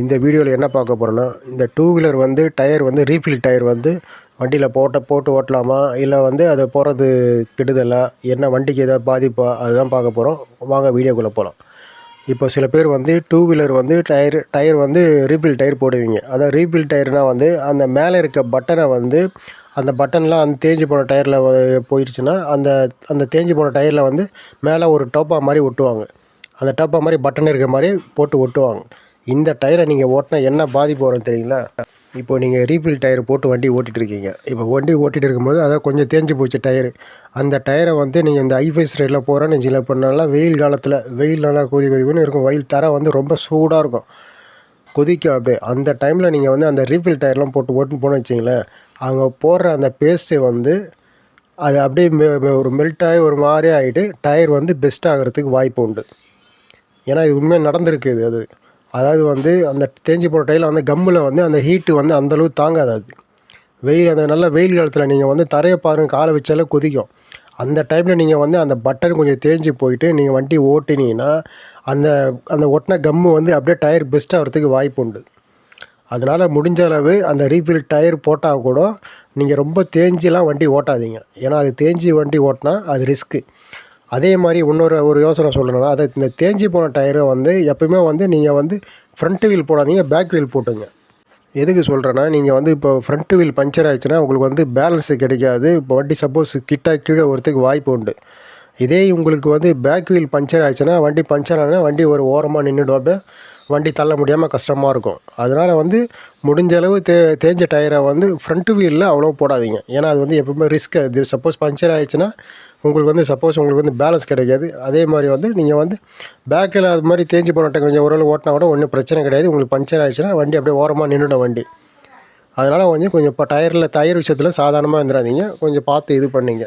இந்த வீடியோவில் என்ன பார்க்க போகிறோன்னா இந்த டூ வீலர் வந்து டயர் வந்து ரீஃபில் டயர் வந்து வண்டியில் போட்ட போட்டு ஓட்டலாமா? இல்லை வந்து அது போகிறது கெடுதலா? என்ன வண்டிக்கு ஏதாவது பாதிப்பா? அதுதான் பார்க்க போகிறோம் வாங்க வீடியோக்குள்ளே போகலாம் இப்போ சில பேர் வந்து டூ வீலர் வந்து டயர் டயர் வந்து ரீபில் டயர் போடுவீங்க. அதான் ரீபில் டயர்னால் வந்து அந்த மேலே இருக்க பட்டனை வந்து அந்த பட்டன்லாம் அந்த தேஞ்சு போன டயரில் போயிடுச்சுன்னா அந்த அந்த தேஞ்சு போன டயரில் வந்து மேலே ஒரு டோப்பா மாதிரி ஒட்டுவாங்க. அந்த டோப்பா மாதிரி பட்டன் இருக்க மாதிரி போட்டு ஒட்டுவாங்க. இந்த டயரை நீங்கள் ஓட்டினா என்ன பாதிப்பு வரும் தெரியுங்களா? இப்போ நீங்கள் ரீஃபில் டயர் போட்டு வண்டி ஓட்டிகிட்டு இருக்கீங்க. இப்போ வண்டி ஓட்டிகிட்டு இருக்கும்போது அதான் கொஞ்சம் தேஞ்சு போச்சு டயரு. அந்த டயரை வந்து நீங்கள் இந்த ஐஃபைஸ் ரைடில் போகிறேன்னு வச்சுக்கலாம் இப்போ நல்லா வெயில் காலத்தில் வெயில் நல்லா கொதி கொதிக்குன்னு இருக்கும். வெயில் தர வந்து ரொம்ப சூடாக இருக்கும். கொதிக்கும் அப்படியே. அந்த டைமில் நீங்கள் வந்து அந்த ரீஃபில் டயர்லாம் போட்டு ஓட்டுன்னு போனோம் வச்சிங்களேன் அவங்க போடுற அந்த பேஸ்ட்டு வந்து அது அப்படியே மெ ஒரு மெல்ட் ஆகி ஒரு மாதிரி ஆகிட்டு டயர் வந்து பெஸ்ட் ஆகிறதுக்கு வாய்ப்பு உண்டு. ஏன்னா இது உண்மையாக நடந்திருக்கு இது அது. அதாவது வந்து அந்த தேஞ்சி போன டைலில் வந்து கம்மில் வந்து அந்த ஹீட்டு வந்து அந்தளவு தாங்காது அது. வெயில் அந்த நல்ல வெயில் காலத்தில் நீங்கள் வந்து தரையை பாருங்கள் காலை வச்சாலே கொதிக்கும். அந்த டைமில் நீங்கள் வந்து அந்த பட்டன் கொஞ்சம் தேஞ்சு போயிட்டு நீங்கள் வண்டி ஓட்டினீங்கன்னா அந்த அந்த ஒட்டின கம்மு வந்து அப்படியே டயர் பெஸ்ட் ஆகிறதுக்கு வாய்ப்பு உண்டு. அதனால் முடிஞ்ச அளவு அந்த ரீஃபில் டயர் போட்டால் கூட நீங்கள் ரொம்ப தேஞ்சிலாம் வண்டி ஓட்டாதீங்க. ஏன்னா அது தேஞ்சி வண்டி ஓட்டினா அது ரிஸ்க்கு அதே மாதிரி இன்னொரு ஒரு யோசனை சொல்லணும்னா அதை இந்த தேஞ்சி போன டயரை வந்து எப்பயுமே வந்து நீங்கள் வந்து ஃப்ரண்ட் வீல் போடாதீங்க பேக் வீல் போட்டுங்க. எதுக்கு சொல்கிறேன்னா நீங்கள் வந்து இப்போ ஃப்ரண்ட் வீல் பஞ்சர் ஆயிடுச்சுன்னா உங்களுக்கு வந்து பேலன்ஸு கிடைக்காது. இப்போ வண்டி சப்போஸ் கிட்டாக கீழே ஒருத்துக்கு வாய்ப்பு உண்டு. இதே உங்களுக்கு வந்து பேக் வீல் பஞ்சர் ஆயிடுச்சுன்னா வண்டி பஞ்சர் ஆனால் வண்டி ஒரு ஓரமாக நின்றுடும் வண்டி தள்ள முடியாமல் கஷ்டமாக இருக்கும். அதனால் வந்து முடிஞ்ச அளவு தே தேஞ்ச டயரை வந்து ஃப்ரண்ட் வீலில் அவ்வளோ போடாதீங்க. ஏன்னா அது வந்து எப்பவுமே ரிஸ்க் அது சப்போஸ் பஞ்சர் ஆகிடுச்சுன்னா உங்களுக்கு வந்து சப்போஸ் உங்களுக்கு வந்து பேலன்ஸ் கிடைக்காது. அதே மாதிரி வந்து நீங்கள் வந்து பேக்கில் அது மாதிரி தேஞ்சு போனட்ட கொஞ்சம் ஓரளவு ஓட்டினா கூட ஒன்றும் பிரச்சனை கிடையாது. உங்களுக்கு பஞ்சர் ஆகிடுச்சுன்னா வண்டி அப்படியே ஓரமாக நின்றுடும் வண்டி. அதனால் கொஞ்சம் கொஞ்சம் இப்போ டயரில் டயர் விஷயத்தில் சாதாரணமாக இருந்துடாதீங்க கொஞ்சம் பார்த்து இது பண்ணிங்க.